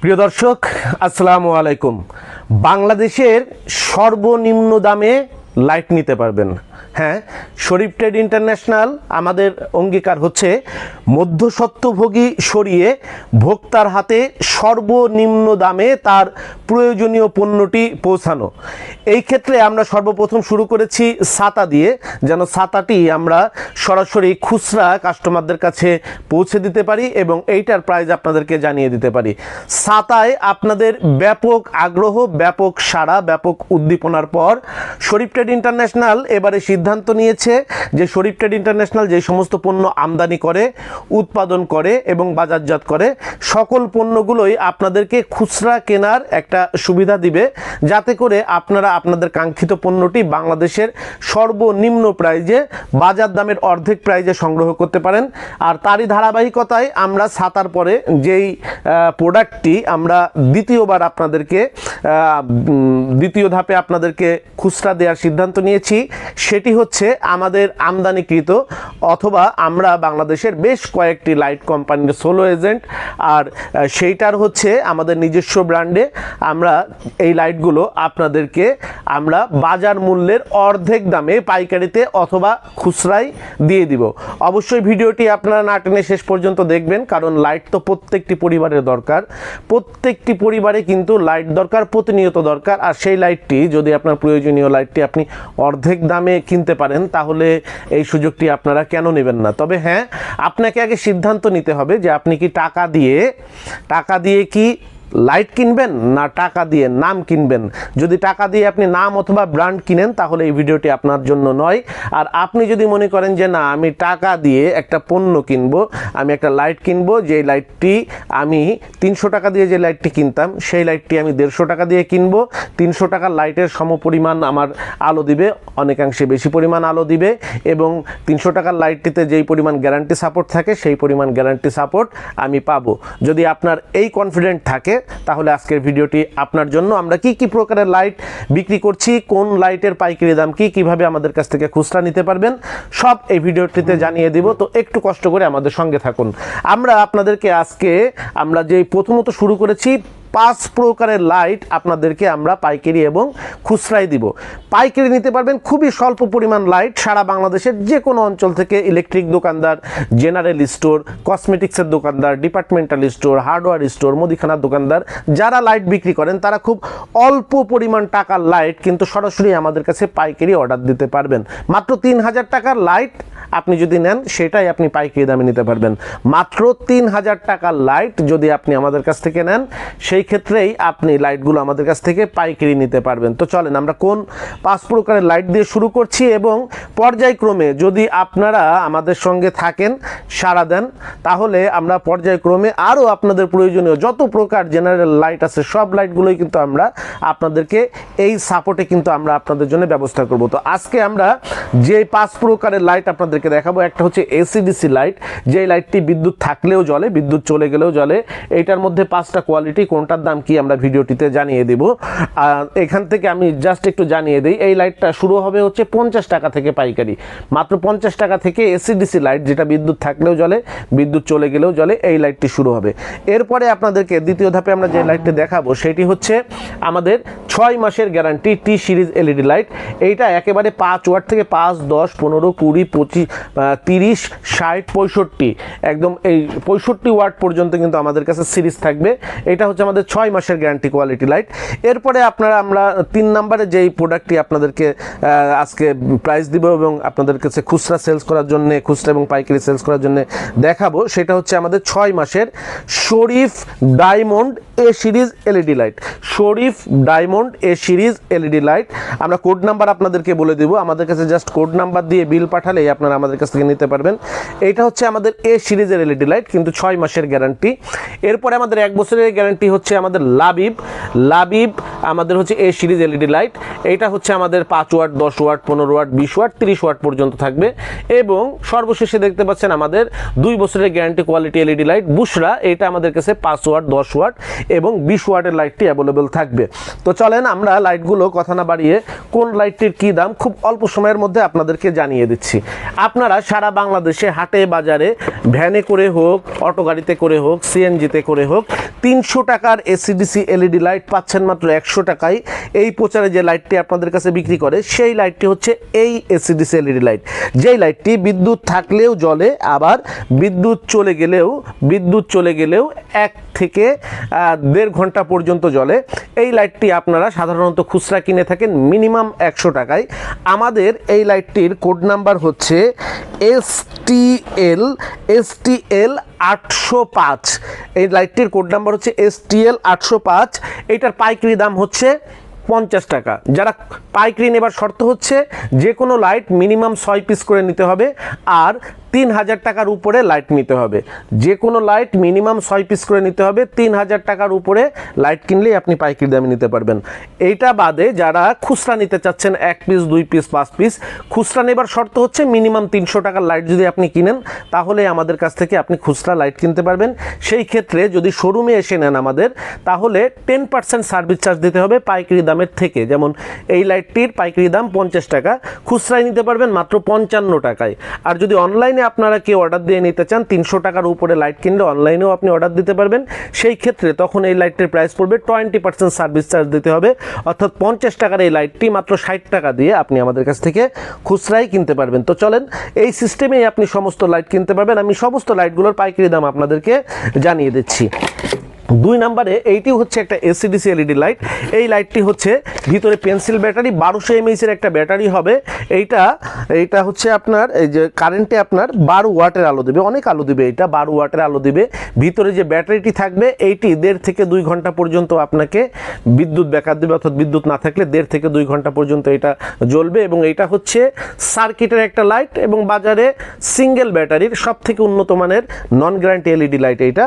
প্রিয় দর্শক আসসালামু আলাইকুম। বাংলাদেশের সর্বনিম্ন দামে লাইট নিতে পারবেন। হ্যাঁ শরীফ ট্রেড ইন্টারন্যাশনাল আমাদের অঙ্গীকার হচ্ছে মধ্যস্বত্বভোগী সরিয়ে ভোক্তার হাতে সর্বনিম্ন দামে তার প্রয়োজনীয় পণ্যটি পৌঁছানো। এই ক্ষেত্রে আমরা সর্বপ্রথম শুরু করেছি ছাতা দিয়ে, যেন ছাতাটি আমরা সরাসরি খুচরা কাস্টমারদের কাছে পৌঁছে দিতে পারি এবং এইটার প্রাইস আপনাদেরকে জানিয়ে দিতে পারি। ছাতায় আপনাদের ব্যাপক আগ্রহ, ব্যাপক সাড়া, ব্যাপক উদ্দীপনার পর শরীফ ট্রেড ইন্টারন্যাশনাল এবারে সিদ্ধান্ত নিয়েছে যে শরীফ ট্রেড ইন্টারন্যাশনাল যে সমস্ত পণ্য আমদানি করে, উৎপাদন করে এবং বাজারজাত করে, সকল পণ্যগুলোই আপনাদেরকে খুচরা কেনার একটা সুবিধা দিবে। যাতে করে আপনারা আপনাদের কাঙ্ক্ষিত পণ্যটি বাংলাদেশের সর্বনিম্ন প্রাইজে, বাজার দামের অর্ধেক প্রাইজে সংগ্রহ করতে পারেন। আর তারই ধারাবাহিকতায় আমরা ছাতার পরে যেই প্রোডাক্টটি আমরা দ্বিতীয়বার আপনাদেরকে দ্বিতীয় ধাপে আপনাদেরকে খুচরা দেওয়ার সিদ্ধান্ত নিয়েছি, সেটি হচ্ছে আমাদের আমদানিকৃত অথবা আমরা বাংলাদেশের বেশ কয়েকটি লাইট কোম্পানির সোলো এজেন্ট আর সেইটার হচ্ছে আমাদের নিজস্ব ব্র্যান্ডে আমরা এই লাইটগুলো আপনাদেরকে আমরা বাজার মূল্যের অর্ধেক দামে পাইকারিতে অথবা খুচরায় দিয়ে দিব। অবশ্যই ভিডিওটি আপনারা না টেনে শেষ পর্যন্ত দেখবেন, কারণ লাইট তো প্রত্যেকটি পরিবারের দরকার। প্রত্যেকটি পরিবারে কিন্তু লাইট দরকার, প্রতিনিয়ত দরকার, আর সেই লাইটটি যদি আপনার প্রয়োজনীয় লাইটটি আপনি অর্ধেক দামে কিনতে পারেন, তাহলে এই সুযোগটি আপনারা কেন নেবেন না? তবে হ্যাঁ আপনাকে আগে সিদ্ধান্ত নিতে হবে যে আপনি কি টাকা দিয়ে টাকা দিয়ে কি লাইট কিনবেন না টাকা দিয়ে নাম কিনবেন? যদি টাকা দিয়ে আপনি নাম অথবা ব্র্যান্ড কিনেন, তাহলে এই ভিডিওটি আপনার জন্য নয়। আর আপনি যদি মনে করেন যে, না, আমি টাকা দিয়ে একটা পণ্য কিনবো, আমি একটা লাইট কিনবো যে লাইটটি আমি তিনশো টাকা দিয়ে যে লাইটটি কিনতাম, সেই লাইটটি আমি দেড়শো টাকা দিয়ে কিনবো। তিনশো টাকার লাইটের সমপরিমাণ আমার আলো দিবে, অনেকাংশে বেশি পরিমাণ আলো দিবে এবং তিনশো টাকার লাইটটিতে যেই পরিমাণ গ্যারান্টি সাপোর্ট থাকে, সেই পরিমাণ গ্যারান্টি সাপোর্ট আমি পাবো। যদি আপনার এই কনফিডেন্ট থাকে তাহলে আজকের ভিডিওটি আপনার জন্য। আমরা কি কি প্রকারের লাইট বিক্রি করছি, কোন লাইটের পাইকারি দাম কি, কীভাবে আমাদের কাছ থেকে খুচরা নিতে পারবেন, সব এই ভিডিওটিতে জানিয়ে দিব। তো একটু কষ্ট করে আমাদের সঙ্গে থাকুন। আমরা আপনাদেরকে আজকে, আমরা যে প্রথমত শুরু করেছি পাঁচ প্রকারের লাইট আপনাদেরকে আমরা পাইকারি এবং খুচরায় দিব। পাইকারি নিতে পারবেন খুবই স্বল্প পরিমাণ লাইট সারা বাংলাদেশের যে কোনো অঞ্চল থেকে ইলেকট্রিক দোকানদার জেনারেল স্টোর কসমেটিক্সের দোকানদার ডিপার্টমেন্টাল স্টোর হার্ডওয়্যার স্টোর মুদিখানার দোকানদার, যারা লাইট বিক্রি করেন তারা খুব অল্প পরিমাণ টাকার লাইট কিন্তু সরাসরি আমাদের কাছে পাইকারি অর্ডার দিতে পারবেন। মাত্র তিন হাজার টাকার লাইট আপনি যদি নেন, সেটাই আপনি পাইকারি দামে নিতে পারবেন। মাত্র তিন হাজার টাকার লাইট যদি আপনি আমাদের কাছ থেকে নেন, সেই ক্ষেত্রেই আপনি লাইটগুলো আমাদের কাছ থেকে পাইকারি নিতে পারবেন। তো চলেন, আমরা কোন পাঁচ প্রকারের লাইট দিয়ে শুরু করছি এবং পর্যায়ক্রমে যদি আপনারা আমাদের সঙ্গে থাকেন, সাড়া দেন, তাহলে আমরা পর্যায়ক্রমে আরও আপনাদের প্রয়োজনীয় যত প্রকার জেনারেল লাইট আছে, সব লাইটগুলোই কিন্তু আমরা আপনাদেরকে এই সাপোর্টে কিন্তু আমরা আপনাদের জন্য ব্যবস্থা করব। তো আজকে আমরা যে পাঁচ প্রকারের লাইট আপনাদেরকে দেখাবো, একটা হচ্ছে এসিডিসি লাইট যেই লাইটটি বিদ্যুৎ থাকলেও জলে বিদ্যুৎ চলে গেলেও জলে এইটার মধ্যে পাঁচটা কোয়ালিটি কোনটার দাম কি আমরা ভিডিওটিতে জানিয়ে দেব। এখান থেকে আমি জাস্ট একটু জানিয়ে দিই, এই লাইটটা শুরু হবে হচ্ছে পঞ্চাশ টাকা থেকে পাইকারি। মাত্র পঞ্চাশ টাকা থেকে এসিডিসি লাইট যেটা বিদ্যুৎ থাকলেও জ্বলে, বিদ্যুৎ চলে গেলেও জ্বলে, এই লাইটটি শুরু হবে। এরপরে আপনাদেরকে দ্বিতীয় ধাপে আমরা যে লাইটটি দেখাবো, সেটি হচ্ছে আমাদের ছয় মাসের guarantee T series LED light এইটা একেবারে পাঁচ ওয়াট থেকে পাঁচ, দশ, পনেরো, কুড়ি, পঁচিশ তিরিশ, ষাট, পঁয়ষট্টি। একদম এই পঁয়ষট্টি ওয়াট পর্যন্ত কিন্তু আমাদের কাছে সিরিজ থাকবে। এটা হচ্ছে আমাদের ছয় মাসের গ্যারান্টি কোয়ালিটি লাইট এরপরে আপনারা, আমরা তিন নাম্বারে যেই প্রোডাক্টটি আপনাদেরকে আজকে প্রাইস দিব এবং আপনাদের কাছে খুচরা সেলস করার জন্য, খুচরা এবং পাইকারি সেলস করার জন্য দেখাবো, সেটা হচ্ছে আমাদের ছয় মাসের Sharif diamond A series LED light Sharif diamond A series LED light আমরা কোড নাম্বার আপনাদেরকে বলে দেবো। আমাদের কাছে জাস্ট কোড নাম্বার দিয়ে বিল পাঠালেই আপনারা আমাদের কাছ থেকে নিতে পারবেন। এইটা হচ্ছে আমাদের এ সিরিজের এলইডি লাইট কিন্তু ছয় মাসের গ্যারান্টি এরপরে আমাদের এক বছরের গ্যারান্টি হচ্ছে আমাদের লাবিব লাবিব আমাদের হচ্ছে এ সিরিজ এলইডি লাইট এইটা হচ্ছে আমাদের পাঁচ ওয়াট, দশ ওয়াট, পনেরো ওয়াট, বিশ ওয়াট, তিরিশ ওয়াট পর্যন্ত থাকবে। এবং সর্বশেষে দেখতে পাচ্ছেন আমাদের দুই বছরের guarantee quality LED light Bushra এটা আমাদের কাছে পাঁচ ওয়াট, দশ ওয়াট। এবং বিশ ওয়াটের লাইটটি অ্যাভেলেবেল থাকবে। তো চলেন আমরা লাইটগুলো কথা না বাড়িয়ে কোন লাইটটির কী দাম, খুব অল্প সময়ের মধ্যে আপনাদেরকে জানিয়ে দিচ্ছি। আপনারা সারা বাংলাদেশে হাটে, বাজারে, ভ্যানে করে হোক, অটো গাড়িতে করে হোক, সিএনজিতে করে হোক, তিনশো টাকার এসিডিসি এলইডি লাইট পাচ্ছেন মাত্র একশো টাকায়। এই প্রচারে যে লাইটটি আপনাদের কাছে বিক্রি করে, সেই লাইটটি হচ্ছে এই এসিডিসি এলইডি লাইট। যেই লাইটটি বিদ্যুৎ থাকলেও জ্বলে, আবার বিদ্যুৎ চলে গেলেও, বিদ্যুৎ চলে গেলেও এক থেকে দেড় ঘণ্টা পর্যন্ত জ্বলে। এই লাইটটি আপনারা সাধারণত খুচরা কিনে থাকেন মিনিমাম একশো টাকায়। আমাদের এই লাইটটির কোড নাম্বার হচ্ছে S T L, S T L আটশো পাঁচ। এই লাইটটির কোড নাম্বার হচ্ছে এস টি এল আটশো পাঁচ। এইটার পাইকারি দাম হচ্ছে পঞ্চাশ টাকা। যারা পাইকারি নেবার শর্ত হচ্ছে, যে কোনো লাইট মিনিমাম ছয় পিস করে নিতে হবে। আর তিন হাজার টাকার উপরে লাইট নিতে হবে। যে কোনো লাইট মিনিমাম ছয় পিস করে নিতে হবে। তিন হাজার টাকার উপরে লাইট কিনলেই আপনি পাইকারি দামে নিতে পারবেন। এইটা বাদে যারা খুচরা নিতে চাচ্ছেন, এক পিস দুই পিস পাঁচ পিস খুচরা নেবার শর্ত হচ্ছে মিনিমাম তিনশো টাকার লাইট যদি আপনি কিনেন, তাহলে আমাদের কাছ থেকে আপনি খুচরা লাইট কিনতে পারবেন। সেই ক্ষেত্রে যদি শোরুমে এসে নেন আমাদের, তাহলে টেন পার্সেন্ট সার্ভিস চার্জ দিতে হবে পাইকারি দামের থেকে। যেমন এই লাইটটির পাইকারি দাম পঞ্চাশ টাকা, খুচরায় নিতে পারবেন মাত্র পঞ্চান্ন টাকায়। আর যদি অনলাইনে আপনারা কেউ অর্ডার দিয়ে নিতে চান, তিনশো টাকার উপরে লাইট কিনলে অনলাইনেও আপনি অর্ডার দিতে পারবেন। সেই ক্ষেত্রে তখন এই লাইটটির প্রাইস পড়বে টোয়েন্টি পার্সেন্ট সার্ভিস চার্জ দিতে হবে। অর্থাৎ পঞ্চাশ টাকার এই লাইটটি মাত্র ষাট টাকা দিয়ে আপনি আমাদের কাছ থেকে খুচরাই কিনতে পারবেন। তো চলেন, এই সিস্টেমেই আপনি সমস্ত লাইট কিনতে পারবেন। আমি সমস্ত লাইটগুলোর পাইকারি দাম আপনাদেরকে জানিয়ে দিচ্ছি। দুই নাম্বারে এইটি হচ্ছে একটা এসিডিসি এলইডি লাইট এই লাইটটি হচ্ছে ভিতরে পেন্সিল ব্যাটারি বারোশো এমএইচের একটা ব্যাটারি হবে। এইটা এইটা হচ্ছে আপনার, এই যে কারেন্টে আপনার বারো ওয়াটের আলো দেবে। অনেক আলো দেবে এটা বারো ওয়াটের আলো দেবে। ভিতরে যে ব্যাটারিটি থাকবে, এইটি দেড় থেকে দুই ঘণ্টা পর্যন্ত আপনাকে বিদ্যুৎ ব্যাকার দেবে, অর্থাৎ বিদ্যুৎ না থাকলে দেড় থেকে দুই ঘণ্টা পর্যন্ত এটা জ্বলবে। এবং এটা হচ্ছে সার্কিটের একটা লাইট এবং বাজারে সিঙ্গেল ব্যাটারির সব থেকে উন্নত মানের নন গ্যারান্টি এলইডি লাইট এইটা।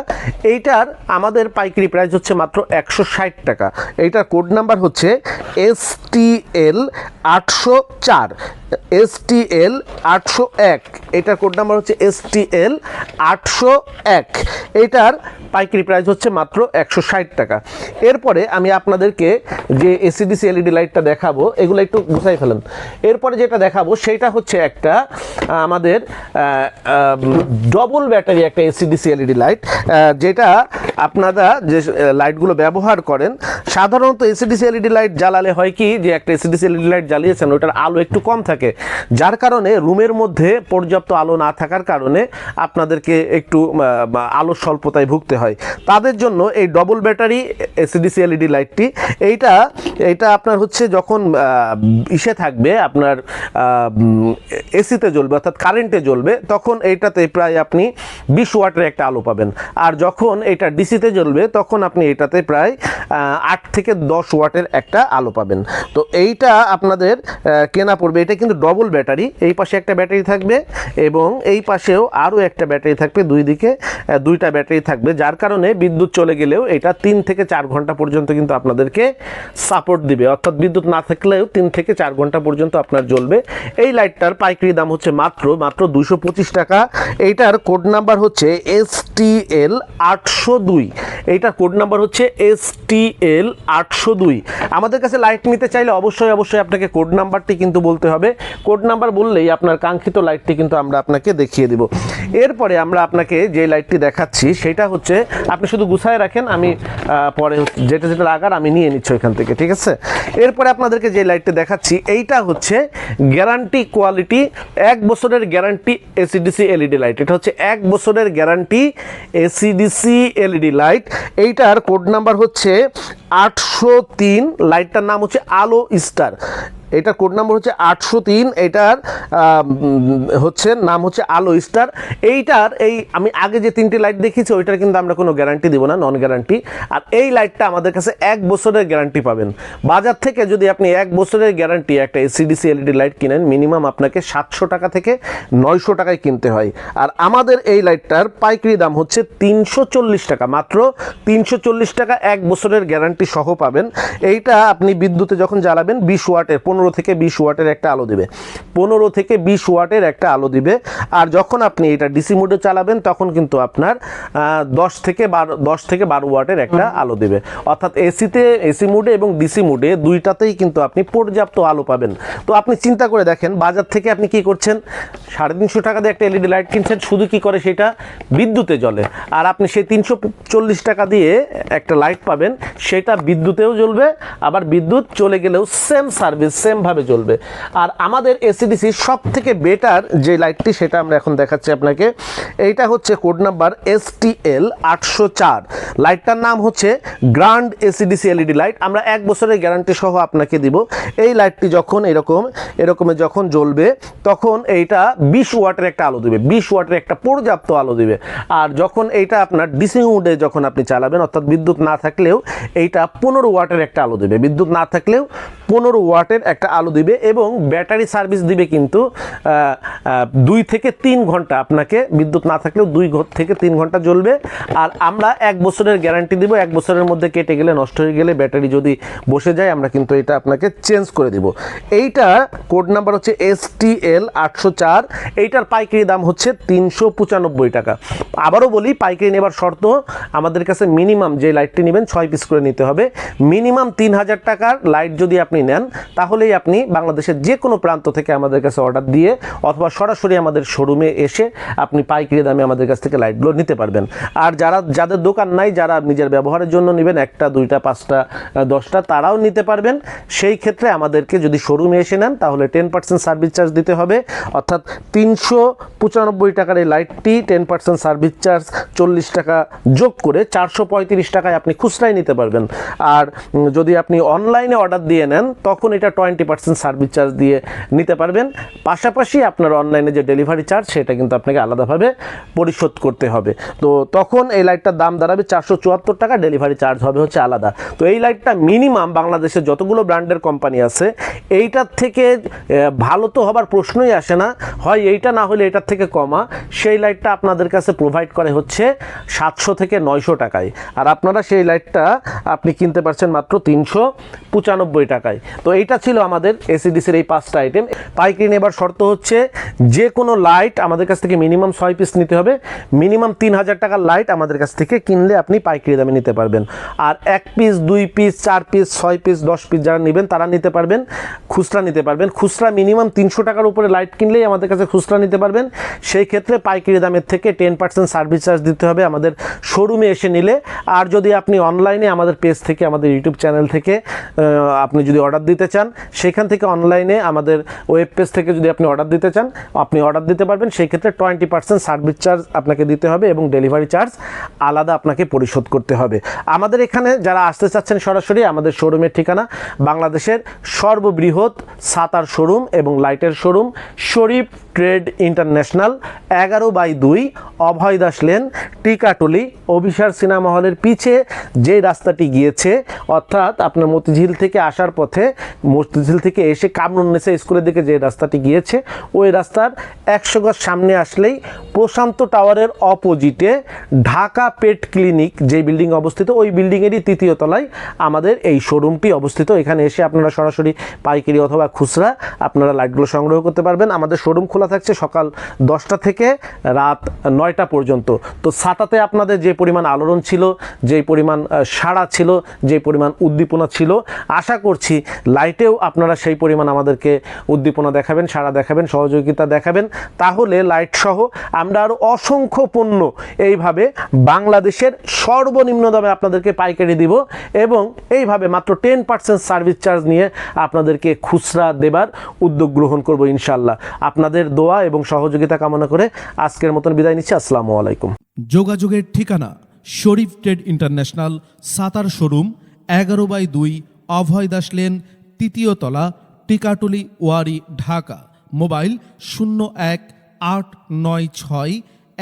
এইটার আমাদের পাইকারি প্রাইস হচ্ছে মাত্র একশো ষাট টাকা। এইটার কোড নাম্বার হচ্ছে এস টি এল আটশো চার, এস টি এল আটশো এক। এটার কোড নাম্বার হচ্ছে এস টি এল আটশো এক। এইটার পাইকারি প্রাইস হচ্ছে মাত্র একশো ষাট টাকা। এরপরে আমি আপনাদেরকে যে এসিডিসি এলইডি লাইটটা দেখাবো, এগুলো একটু গুছাই ফেলেন। এরপরে যেটা দেখাবো সেটা হচ্ছে একটা, আমাদের ডবল ব্যাটারি একটা এসিডিসি এলইডি লাইট যেটা আপনারা যে লাইটগুলো ব্যবহার করেন, সাধারণত এসিডিসি এলইডি লাইট জ্বালালে হয় কি, যে একটা এসিডিসি এলইডি লাইট জ্বালিয়েছেন, ওটার আলো একটু কম থাকে। যার কারণে রুমের মধ্যে পর্যাপ্ত আলো না থাকার কারণে আপনাদেরকে একটু আলোর স্বল্পতায় ভুগতে হয়। তাদের জন্য এই double battery AC DC LED লাইটটি এইটা এইটা আপনার হচ্ছে যখন ইসে থাকবে, আপনার এসিতে জ্বলবে, অর্থাৎ কারেন্টে জ্বলবে, তখন এইটাতে প্রায় আপনি বিশ ওয়াটের একটা আলো পাবেন। আর যখন এটা ডিসিতে জ্বলবে তখন আপনি এটাতে প্রায় আট থেকে দশ ওয়াটের একটা আলো পাবেন। তো এইটা আপনাদের কেনা পড়বে। এটা কিন্তু ডবল ব্যাটারি এই পাশে একটা ব্যাটারি থাকবে এবং এই পাশেও আরও একটা ব্যাটারি থাকবে দুই দিকে দুইটা ব্যাটারি থাকবে। যার কারণে বিদ্যুৎ চলে গেলেও এটা তিন থেকে চার ঘণ্টা পর্যন্ত কিন্তু আপনাদেরকে সাপোর্ট দিবে। অর্থাৎ বিদ্যুৎ না থাকলেও তিন থেকে চার ঘণ্টা পর্যন্ত আপনার জ্বলবে। এই লাইটটার পাইকারি দাম হচ্ছে মাত্র মাত্র দুশো টাকা। এইটার কোড নাম্বার হচ্ছে এস টি এল আটশো দুই। এইটার কোড নাম্বার হচ্ছে এস টি এল আটশো দুই। আমাদের কাছে লাইট নিতে চাইলে অবশ্যই অবশ্যই আপনাকে কোড নাম্বারটি কিন্তু বলতে হবে। কোড নাম্বার বললেই আপনার কাঙ্ক্ষিত লাইটটি কিন্তু আমরা আপনাকে দেখিয়ে দিব। এরপরে আমরা আপনাকে যে লাইটটি দেখাচ্ছি, সেটা হচ্ছে আপনি শুধু গুছায় রাখেন, আমি পরে যেটা যেটা লাগার আমি নিয়ে নিচ্ছি ওইখান থেকে, ঠিক আছে? এরপরে আপনাদেরকে যে লাইটটি দেখাচ্ছি, এইটা হচ্ছে গ্যারান্টি কোয়ালিটি এক বছরের গ্যারান্টি এসিডিসি এলইডি লাইট এটা হচ্ছে এক বছরের guarantee AC DC LED light এইটার কোড নাম্বার হচ্ছে আটশো তিন লাইটটার নাম হচ্ছে আলো স্টার এটার কোড নাম্বার হচ্ছে আটশো তিন, এটার হচ্ছে নাম হচ্ছে আলো স্টার। এইটার, এই, আমি আগে যে তিনটি লাইট দেখিয়েছি, ওইটার কিন্তু আমরা কোনো গ্যারান্টি দিব না নন গ্যারান্টি আর এই লাইটটা আমাদের কাছে এক বছরের গ্যারান্টি পাবেন। বাজার থেকে যদি আপনি এক বছরের গ্যারান্টি একটা এসিডিসি এলইডি লাইট কিনেন মিনিমাম আপনাকে সাতশো টাকা থেকে নয়শো টাকায় কিনতে হয়। আর আমাদের এই লাইটটার পাইকারি দাম হচ্ছে তিনশো চল্লিশ টাকা, মাত্র তিনশো চল্লিশ টাকা এক বছরের গ্যারান্টি সহ পাবেন। এইটা আপনি বিদ্যুতে যখন জ্বালাবেন, বিশ ওয়াটের, পনেরো থেকে বিশ ওয়াটের একটা আলো দিবে। পনেরো থেকে বিশ ওয়াটের একটা আলো দিবে। আর যখন আপনি এটা ডিসি মোডে চালাবেন তখন কিন্তু আপনার দশ থেকে বারো দশ থেকে বারো ওয়াটের একটা আলো দিবে। অর্থাৎ এসিতে এসি মোডে এবং ডিসি মোডে দুইটাতেই কিন্তু আপনি পর্যাপ্ত আলো পাবেন। তো আপনি চিন্তা করে দেখেন বাজার থেকে আপনি কি করছেন? সাড়ে তিনশো টাকা দিয়ে একটা এলইডি লাইট কিনছেন শুধু কি করে সেটা? বিদ্যুতে জ্বলে। আর আপনি সেই তিনশো চল্লিশ টাকা দিয়ে একটা লাইট পাবেন সেটা বিদ্যুতেও জ্বলবে আবার বিদ্যুৎ চলে গেলেও সেম সার্ভিস সেমভাবে জ্বলবে। আর আমাদের এসিডিসি সব থেকে বেটার যে লাইটটি সেটা আমরা এখন দেখাচ্ছি আপনাকে, এইটা হচ্ছে code number S T L আটশো চার। লাইটটার নাম হচ্ছে গ্র্যান্ড এসিডিসি এলইডি লাইট আমরা এক বছরের গ্যারান্টি সহ আপনাকে দিব। এই লাইটটি যখন এরকম এরকমের যখন জ্বলবে, তখন এইটা বিশ ওয়াটের একটা আলো দিবে। বিশ ওয়াটের একটা পর্যাপ্ত আলো দিবে। আর যখন এইটা আপনার ডিসি মোডে যখন আপনি চালাবেন, অর্থাৎ বিদ্যুৎ না থাকলেও, এইটা পনেরো ওয়াটের একটা আলো দিবে। বিদ্যুৎ না থাকলেও পনেরো ওয়াটের একটা আলো দিবে এবং ব্যাটারি সার্ভিস দিবে কিন্তু দুই থেকে তিন ঘণ্টা। আপনাকে বিদ্যুৎ না থাকলেও দুই থেকে তিন ঘণ্টা জ্বলবে। আর আমরা এক বছরের গ্যারান্টি দিব, এক বছরের মধ্যে কেটে গেলে, নষ্ট হয়ে গেলে ব্যাটারি যদি বসে যায়, আমরা কিন্তু এটা আপনাকে চেঞ্জ করে দিব। এইটা code number S T L এল আটশো চার। এইটার পাইকারি দাম হচ্ছে তিনশো পঁচানব্বই টাকা। আবারও বলি, পাইকারি নেবার শর্ত, আমাদের কাছে মিনিমাম যে লাইটটি নেবেন, ছয় পিস করে নিতে হবে। মিনিমাম তিন হাজার টাকার লাইট যদি আপনি নেন, তাহলেই আপনি বাংলাদেশের যে কোনো প্রান্ত থেকে আমাদের কাছে অর্ডার দিয়ে অথবা সরাসরি আমাদের শোরুমে এসে আপনি পাইকারি দামে আমাদের কাছ থেকে লাইটগুলো নিতে পারবেন। আর যারা, যাদের দোকান নাই, যারা নিজের ব্যবহারের জন্য নেবেন, একটা, দুইটা, পাঁচটা দশটা, তারাও নিতে পারবেন। সেই ক্ষেত্রে আমাদেরকে যদি শোরুমে এসে নেন, তাহলে টেন পার্সেন্ট সার্ভিস চার্জ দিতে হবে। অর্থাৎ তিনশো পঁচানব্বই টাকার এই লাইটটি টেন পার্সেন্ট সার্ভিস চার্জ চল্লিশ টাকা যোগ করে চারশো পঁয়ত্রিশ টাকায় আপনি খুচরাই নিতে পারবেন। আর যদি আপনি অনলাইনে অর্ডার দিয়ে নেন, তখন এটা টোয়েন্টি পার্সেন্ট সার্ভিস চার্জ দিয়ে নিতে পারবেন। পাশাপাশি আপনার অনলাইনে যে ডেলিভারি চার্জ সেটা কিন্তু আপনাকে আলাদাভাবে পরিশোধ করতে হবে। তো তখন এই লাইটটার দাম দাঁড়াবে চারশো চুয়াত্তর টাকা ডেলিভারি চার্জ হবে হচ্ছে আলাদা। তো এই লাইটটা মিনিমাম বাংলাদেশের যতগুলো ব্র্যান্ডের কোম্পানি আছে, এইটার থেকে ভালো তো হবার প্রশ্নই আসে না। হয় এইটা না হলে এটার থেকে কমা। সেই লাইটটা আপনাদের কাছে প্রোভাইড করে হচ্ছে সাতশো থেকে নয়শো টাকায়। আর আপনারা সেই লাইটটা আপনি কিনতে পারছেন মাত্র তিনশো পঁচানব্বই টাকায়। তো এইটা ছিল আমাদের এসিডিসির এই পাঁচটা আইটেম পাইকারি নেবার শর্ত হচ্ছে যে কোনো লাইট আমাদের কাছ থেকে মিনিমাম ছয় পিস নিতে হবে। মিনিমাম তিন হাজার টাকার লাইট আমাদের কাছ থেকে কিনলে আপনি পাইকারি দামে নিতে পারবেন। আর এক পিস দুই পিস চার পিস ছয় পিস দশ পিস যারা নেবেন তারা নিতে পারবেন। খুচরা নিতে পারবেন। খুচরা মিনিমাম তিনশো টাকার উপরে লাইট কিনলেই আমাদের কাছে খুচরা নিতে পারবেন। সেই ক্ষেত্রে পাইকারি দামের থেকে টেন পার্সেন্ট সার্ভিস চার্জ দিতে হবে আমাদের শোরুমে এসে নিলে। আর যদি আপনি অনলাইনে আমাদের পেজ থেকে, আমাদের ইউটিউব চ্যানেল থেকে আপনি যদি অর্ডার দিতে চান সেখান থেকে অনলাইনে আমাদের ওয়েব পেজ থেকে যদি আপনি অর্ডার দিতে চান, আপনি অর্ডার দিতে পারবেন। সেই ক্ষেত্রে টোয়েন্টি পার্সেন্ট সার্ভিস চার্জ আপনাকে দিতে হবে এবং ডেলিভারি চার্জ আলাদা আপনাকে পরিশোধ করতে হবে। আমাদের এখানে যারা আসতে চাচ্ছেন সরাসরি, আমাদের শোরুমের ঠিকানা বাংলাদেশের সর্ববৃহৎ সাতার শোরুম এবং লাইটের শোরুম শরীফ ট্রেড ইন্টারন্যাশনাল, এগারো বাই দুই, অভয় দাস লেন টিকাটলি অভিসার সিনেমা হলের পিছে যে রাস্তাটি গিয়েছে, অর্থাৎ আপনার মতিঝিল থেকে আসার পথে, মতিঝিল থেকে এসে কামরুন্নেসা স্কুলের দিকে যে রাস্তাটি গিয়েছে, ওই রাস্তার একশো গজ সামনে আসলেই প্রশান্ত টাওয়ারের অপোজিটে ঢাকা পেট ক্লিনিক যে বিল্ডিং অবস্থিত, ওই বিল্ডিংয়েরই তৃতীয় তলায় আমাদের এই শোরুমটি অবস্থিত। এখানে এসে আপনারা সরাসরি পাইকারি অথবা খুচরা আপনারা লাইটগুলো সংগ্রহ করতে পারবেন। আমাদের শোরুম খোলা থাকছে সকাল দশটা থেকে রাত নয়টা পর্যন্ত। তো সাতাতে আপনাদের যে পরিমাণ আলোড়ন ছিল যেই পরিমাণ সাড়া ছিল, যে পরিমাণ উদ্দীপনা ছিল, আশা করছি লাইটেও আপনারা সেই পরিমাণ আমাদেরকে উদ্দীপনা দেখাবেন, সাড়া দেখাবেন, সহযোগিতা দেখাবেন। তাহলে লাইট সহ আমরা আরও অসংখ্য পণ্য এইভাবে বাংলাদেশের সর্বনিম্ন দামে আপনাদেরকে পাইকারি দিব এবং এইভাবে মাত্র টেন পার্সেন্ট সার্ভিস চার্জ নিয়ে আপনাদেরকে খুচরা দেবার উদ্যোগ গ্রহণ করব ইনশাল্লাহ আপনাদের দোয়া এবং সহযোগিতা কামনা করে আজকের মতন বিদায় নিচ্ছি। আসসালামু আলাইকুম। যোগাযোগের ঠিকানা Sharif trade international, Satar showroom, এগারো বাই দুই, অভয় দাস লেন, তৃতীয় তলা, টিকাটুলি, ওয়ারি, ঢাকা। মোবাইল শূন্য এক আট নয় ছয়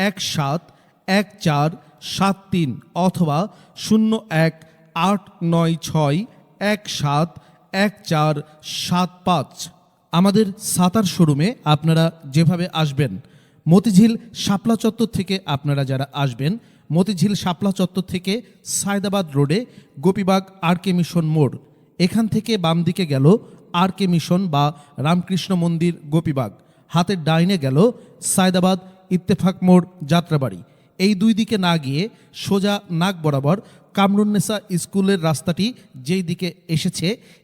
এক সাত এক চার সাত তিন অথবা শূন্য এক আট নয় ছয় এক সাত এক চার সাত পাঁচ। আমাদের সাতার শোরুমে আপনারা যেভাবে আসবেন, মতিঝিল শাপলা চত্বর থেকে আপনারা যারা আসবেন, মতিঝিল শাপলা চত্বর থেকে সায়দাবাদ রোডে গোপীবাগ আর কে মিশন মোড়, এখান থেকে বাম দিকে গেল আর কে মিশন বা রামকৃষ্ণ মন্দির গোপীবাগ হাতের ডাইনে গেল সায়দাবাদ ইত্তেফাক মোড় যাত্রাবাড়ি। এই দুই দিকে না গিয়ে সোজা নাক বরাবর কামরুন্নেসা স্কুলের রাস্তাটি যেই দিকে এসেছে